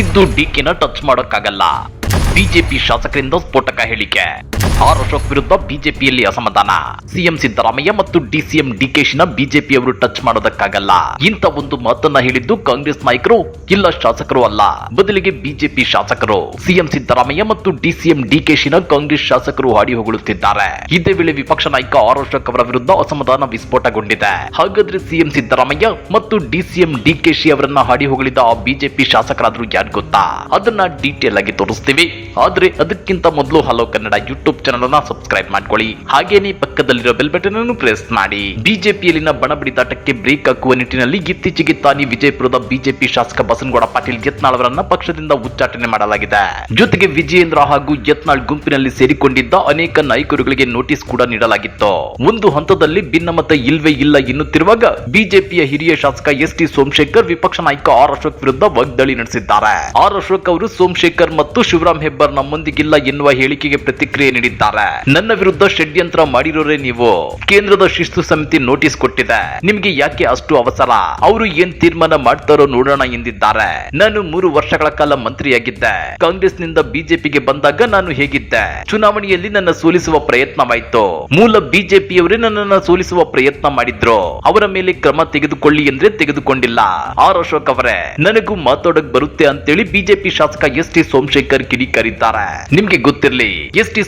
ಸಿದ್ದು ಡಿಕೆನ ಟಚ್ ಮಾಡೋಕ್ಕಾಗಲ್ಲ. ಬಿಜೆಪಿ ಶಾಸಕರಿಂದ ಸ್ಫೋಟಕ ಹೇಳಿಕೆ. ಆರ್ ಅಶೋಕ್ ವಿರುದ್ಧ ಬಿಜೆಪಿಯಲ್ಲಿ ಅಸಮಾಧಾನ. ಸಿಎಂ ಸಿದ್ದರಾಮಯ್ಯ ಮತ್ತು ಡಿಸಿಎಂ ಡಿಕೆಶಿನ ಬಿಜೆಪಿಯವರು ಟಚ್ ಮಾಡೋದಕ್ಕಾಗಲ್ಲ. ಇಂತ ಒಂದು ಮಾತನ್ನ ಹೇಳಿದ್ದು ಕಾಂಗ್ರೆಸ್ ನಾಯಕರು, ಇಲ್ಲ ಶಾಸಕರು ಅಲ್ಲ. ಬದಲಿಗೆ ಬಿಜೆಪಿ ಶಾಸಕರು. ಸಿಎಂ ಸಿದ್ದರಾಮಯ್ಯ ಮತ್ತು ಡಿಸಿಎಂ ಡಿಕೆಶಿನ ಕಾಂಗ್ರೆಸ್ ಶಾಸಕರು ಹಾಡಿ ಹೊಗಳುತ್ತಿದ್ದಾರೆ. ಇದೇ ವೇಳೆ ವಿಪಕ್ಷ ನಾಯಕ ಆರ್ ಅಶೋಕ್ ಅವರ ವಿರುದ್ಧ ಅಸಮಾಧಾನ ವಿಸ್ಫೋಟಗೊಂಡಿದೆ. ಹಾಗಾದ್ರೆ ಸಿಎಂ ಸಿದ್ದರಾಮಯ್ಯ ಮತ್ತು ಡಿಸಿಎಂ ಡಿಕೆಶಿ ಅವರನ್ನ ಹಾಡಿ ಹೊಗಳಿದ ಆ ಬಿಜೆಪಿ ಶಾಸಕರಾದ್ರೂ ಯಾರು ಗೊತ್ತಾ? ಅದನ್ನ ಡೀಟೇಲ್ ಆಗಿ ತೋರಿಸ್ತೀವಿ. ಆದ್ರೆ ಅದಕ್ಕಿಂತ ಮೊದಲು ಹಲೋ ಕನ್ನಡ ಯೂಟ್ಯೂಬ್ ಚಾನಲ್ ಅನ್ನ ಸಬ್ಸ್ಕ್ರೈಬ್ ಮಾಡ್ಕೊಳ್ಳಿ. ಹಾಗೇನೆ ಪಕ್ಕದಲ್ಲಿರೋ ಬೆಲ್ ಬಟನ್ ಅನ್ನು ಪ್ರೆಸ್ ಮಾಡಿ. ಬಿಜೆಪಿಯಲ್ಲಿನ ಬಣಬಡಿದಾಟಕ್ಕೆ ಬ್ರೇಕ್ ಹಾಕುವ ನಿಟ್ಟಿನಲ್ಲಿ ಇತ್ತೀಚೆಗೆ ತಾನಿ ವಿಜಯಪುರದ ಬಿಜೆಪಿ ಶಾಸಕ ಬಸನಗೌಡ ಪಾಟೀಲ್ ಯತ್ನಾಳ್ ಅವರನ್ನ ಪಕ್ಷದಿಂದ ಉಚ್ಚಾಟನೆ ಮಾಡಲಾಗಿದೆ. ಜೊತೆಗೆ ವಿಜಯೇಂದ್ರ ಹಾಗೂ ಯತ್ನಾಳ್ ಗುಂಪಿನಲ್ಲಿ ಸೇರಿಕೊಂಡಿದ್ದ ಅನೇಕ ನಾಯಕರುಗಳಿಗೆ ನೋಟಿಸ್ ಕೂಡ ನೀಡಲಾಗಿತ್ತು. ಒಂದು ಹಂತದಲ್ಲಿ ಭಿನ್ನಮತ ಇಲ್ವೇ ಇಲ್ಲ ಎನ್ನುತ್ತಿರುವಾಗ ಬಿಜೆಪಿಯ ಹಿರಿಯ ಶಾಸಕ ಎಸ್ ಟಿ ಸೋಮಶೇಖರ್ ವಿಪಕ್ಷ ನಾಯಕ ಆರ್ ಅಶೋಕ್ ವಿರುದ್ಧ ವಾಗ್ದಾಳಿ ನಡೆಸಿದ್ದಾರೆ. ಆರ್ ಅಶೋಕ್ ಅವರು ಸೋಮಶೇಖರ್ ಮತ್ತು ಶಿವರಾಮ್ ಹೆಬ್ಬಾರ್ ನಮ್ಮೊಂದಿಗಿಲ್ಲ ಎನ್ನುವ ಹೇಳಿಕೆಗೆ ಪ್ರತಿಕ್ರಿಯೆ ನೀಡಿದ್ದಾರೆ. ನನ್ನ ವಿರುದ್ಧ ಷಡ್ಯಂತ್ರ ಮಾಡಿರೋರೆ ನೀವು. ಕೇಂದ್ರದ ಶಿಸ್ತು ಸಮಿತಿ ನೋಟಿಸ್ ಕೊಟ್ಟಿದೆ. ನಿಮ್ಗೆ ಯಾಕೆ ಅಷ್ಟು ಅವಸರ? ಅವರು ಏನ್ ತೀರ್ಮಾನ ಮಾಡ್ತಾರೋ ನೋಡೋಣ ಎಂದಿದ್ದಾರೆ. ನಾನು ಮೂರು ವರ್ಷಗಳ ಕಾಲ ಮಂತ್ರಿಯಾಗಿದ್ದೆ. ಕಾಂಗ್ರೆಸ್ನಿಂದ ಬಿಜೆಪಿಗೆ ಬಂದಾಗ ನಾನು ಹೇಗಿದ್ದೆ? ಚುನಾವಣೆಯಲ್ಲಿ ನನ್ನ ಸೋಲಿಸುವ ಪ್ರಯತ್ನವಾಯ್ತು. ಮೂಲ ಬಿಜೆಪಿಯವರೇ ನನ್ನನ್ನ ಸೋಲಿಸುವ ಪ್ರಯತ್ನ ಮಾಡಿದ್ರು. ಅವರ ಮೇಲೆ ಕ್ರಮ ತೆಗೆದುಕೊಳ್ಳಿ ಅಂದ್ರೆ ತೆಗೆದುಕೊಂಡಿಲ್ಲ. ಆರ್ ಅಶೋಕ್ ಅವರೇ, ನನಗೂ ಮಾತಾಡಕ್ ಬರುತ್ತೆ ಅಂತೇಳಿ ಬಿಜೆಪಿ ಶಾಸಕ ಎಸ್ ಟಿ ಸೋಮಶೇಖರ್ ಕಿಡಿಕಾರಿದ್ದಾರೆ. ನಿಮ್ಗೆ ಗೊತ್ತಿರ್ಲಿ, ಎಸ್ ಟಿ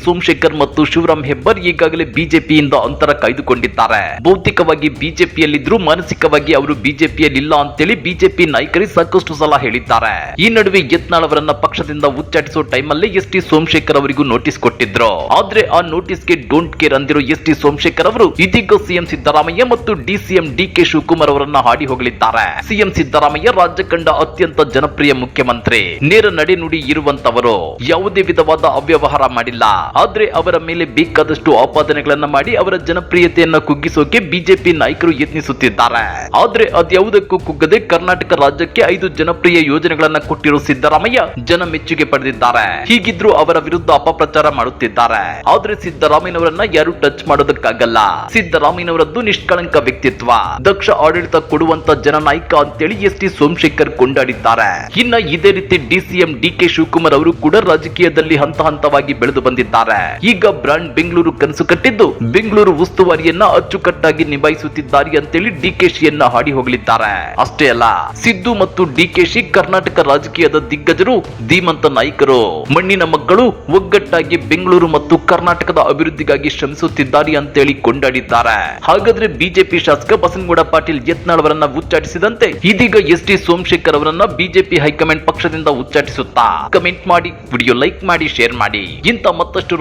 ಮತ್ತು ಶಿವರಾಮ್ ಹೆಬ್ಬರ್ ಈಗಾಗಲೇ ಬಿಜೆಪಿಯಿಂದ ಅಂತರ ಕಾಯ್ದುಕೊಂಡಿದ್ದಾರೆ. ಭೌತಿಕವಾಗಿ ಬಿಜೆಪಿಯಲ್ಲಿದ್ರು ಮಾನಸಿಕವಾಗಿ ಅವರು ಬಿಜೆಪಿಯಲ್ಲಿಲ್ಲ ಅಂತೇಳಿ ಬಿಜೆಪಿ ನಾಯಕರಿ ಸಾಕಷ್ಟು ಸಲ ಹೇಳಿದ್ದಾರೆ. ಈ ನಡುವೆ ಯತ್ನಾಳ್ ಅವರನ್ನ ಪಕ್ಷದಿಂದ ಉಚ್ಚಾಟಿಸೋ ಟೈಮಲ್ಲಿ ಎಸ್ ಟಿ ಸೋಮಶೇಖರ್ ಅವರಿಗೂ ನೋಟಿಸ್ ಕೊಟ್ಟಿದ್ರು. ಆದ್ರೆ ಆ ನೋಟಿಸ್ಗೆ ಡೋಂಟ್ ಕೇರ್ ಅಂದಿರೋ ಎಸ್ ಟಿ ಸೋಮಶೇಖರ್ ಅವರು ಇದೀಗ ಸಿಎಂ ಸಿದ್ದರಾಮಯ್ಯ ಮತ್ತು ಡಿಸಿಎಂ ಡಿ ಕೆ ಶಿವಕುಮಾರ್ ಅವರನ್ನ ಹಾಡಿ ಹೋಗಲಿದ್ದಾರೆ. ಸಿಎಂ ಸಿದ್ದರಾಮಯ್ಯ ರಾಜ್ಯ ಕಂಡ ಅತ್ಯಂತ ಜನಪ್ರಿಯ ಮುಖ್ಯಮಂತ್ರಿ. ನೇರ ನಡೆನುಡಿ ಇರುವಂತವರು. ಯಾವುದೇ ವಿಧವಾದ ಅವ್ಯವಹಾರ ಮಾಡಿಲ್ಲ. ಆದ್ರೆ ಅವರ ಮೇಲೆ ಬೇಕಾದಷ್ಟು ಆಪಾದನೆಗಳನ್ನ ಮಾಡಿ ಅವರ ಜನಪ್ರಿಯತೆಯನ್ನ ಕುಗ್ಗಿಸೋಕೆ ಬಿಜೆಪಿ ನಾಯಕರು ಯತ್ನಿಸುತ್ತಿದ್ದಾರೆ. ಆದ್ರೆ ಅದ್ಯಾವುದಕ್ಕೂ ಕುಗ್ಗದೆ ಕರ್ನಾಟಕ ರಾಜ್ಯಕ್ಕೆ ಐದು ಜನಪ್ರಿಯ ಯೋಜನೆಗಳನ್ನ ಕೊಟ್ಟಿರೋ ಸಿದ್ದರಾಮಯ್ಯ ಜನ ಮೆಚ್ಚುಗೆ ಪಡೆದಿದ್ದಾರೆ. ಹೀಗಿದ್ರು ಅವರ ವಿರುದ್ಧ ಅಪಪ್ರಚಾರ ಮಾಡುತ್ತಿದ್ದಾರೆ. ಆದ್ರೆ ಸಿದ್ದರಾಮಯ್ಯನವರನ್ನ ಯಾರು ಟಚ್ ಮಾಡೋದಕ್ಕಾಗಲ್ಲ. ಸಿದ್ದರಾಮಯ್ಯನವರದ್ದು ನಿಷ್ಕಳಂಕ ವ್ಯಕ್ತಿತ್ವ. ದಕ್ಷ ಆಡಳಿತ ಕೊಡುವಂತ ಜನನಾಯಕ ಅಂತೇಳಿ ಎಸ್ ಟಿ ಸೋಮಶೇಖರ್ ಕೊಂಡಾಡಿದ್ದಾರೆ. ಇನ್ನ ಇದೇ ರೀತಿ ಡಿಸಿಎಂ ಡಿ ಕೆ ಶಿವಕುಮಾರ್ ಅವರು ಕೂಡ ರಾಜಕೀಯದಲ್ಲಿ ಹಂತ ಹಂತವಾಗಿ ಬೆಳೆದು ಬಂದಿದ್ದಾರೆ. ಈಗ ಬ್ರಾಂಡ್ ಬೆಂಗಳೂರು ಕನಸು ಕಟ್ಟಿದ್ದು ಬೆಂಗಳೂರು ಉಸ್ತುವಾರಿಯನ್ನ ಅಚ್ಚುಕಟ್ಟಾಗಿ ನಿಭಾಯಿಸುತ್ತಿದ್ದಾರೆ ಅಂತೇಳಿ ಡಿಕೆಶಿಯನ್ನ ಹಾಡಿ ಹೋಗಲಿದ್ದಾರೆ ಅಷ್ಟೇ ಅಲ್ಲ, ಸಿದ್ದು ಮತ್ತು ಡಿಕೆಶಿ ಕರ್ನಾಟಕ ರಾಜಕೀಯದ ದಿಗ್ಗಜರು, ಧೀಮಂತ ನಾಯಕರು, ಮಣ್ಣಿನ ಮಕ್ಕಳು ಒಗ್ಗಟ್ಟಾಗಿ ಬೆಂಗಳೂರು ಮತ್ತು ಕರ್ನಾಟಕದ ಅಭಿವೃದ್ಧಿಗಾಗಿ ಶ್ರಮಿಸುತ್ತಿದ್ದಾರೆ ಅಂತೇಳಿ ಕೊಂಡಾಡಿದ್ದಾರೆ. ಹಾಗಾದ್ರೆ ಬಿಜೆಪಿ ಶಾಸಕ ಬಸನಗೌಡ ಪಾಟೀಲ್ ಯತ್ನಾಳ್ ಅವರನ್ನ ಉಚ್ಚಾಟಿಸಿದಂತೆ ಇದೀಗ ಎಸ್ ಟಿ ಸೋಮಶೇಖರ್ ಅವರನ್ನ ಬಿಜೆಪಿ ಹೈಕಮಾಂಡ್ ಪಕ್ಷದಿಂದ ಉಚ್ಚಾಟಿಸುತ್ತಾ. ಕಮೆಂಟ್ ಮಾಡಿ, ವಿಡಿಯೋ ಲೈಕ್ ಮಾಡಿ, ಶೇರ್ ಮಾಡಿ. ಇಂತ ಮತ್ತಷ್ಟು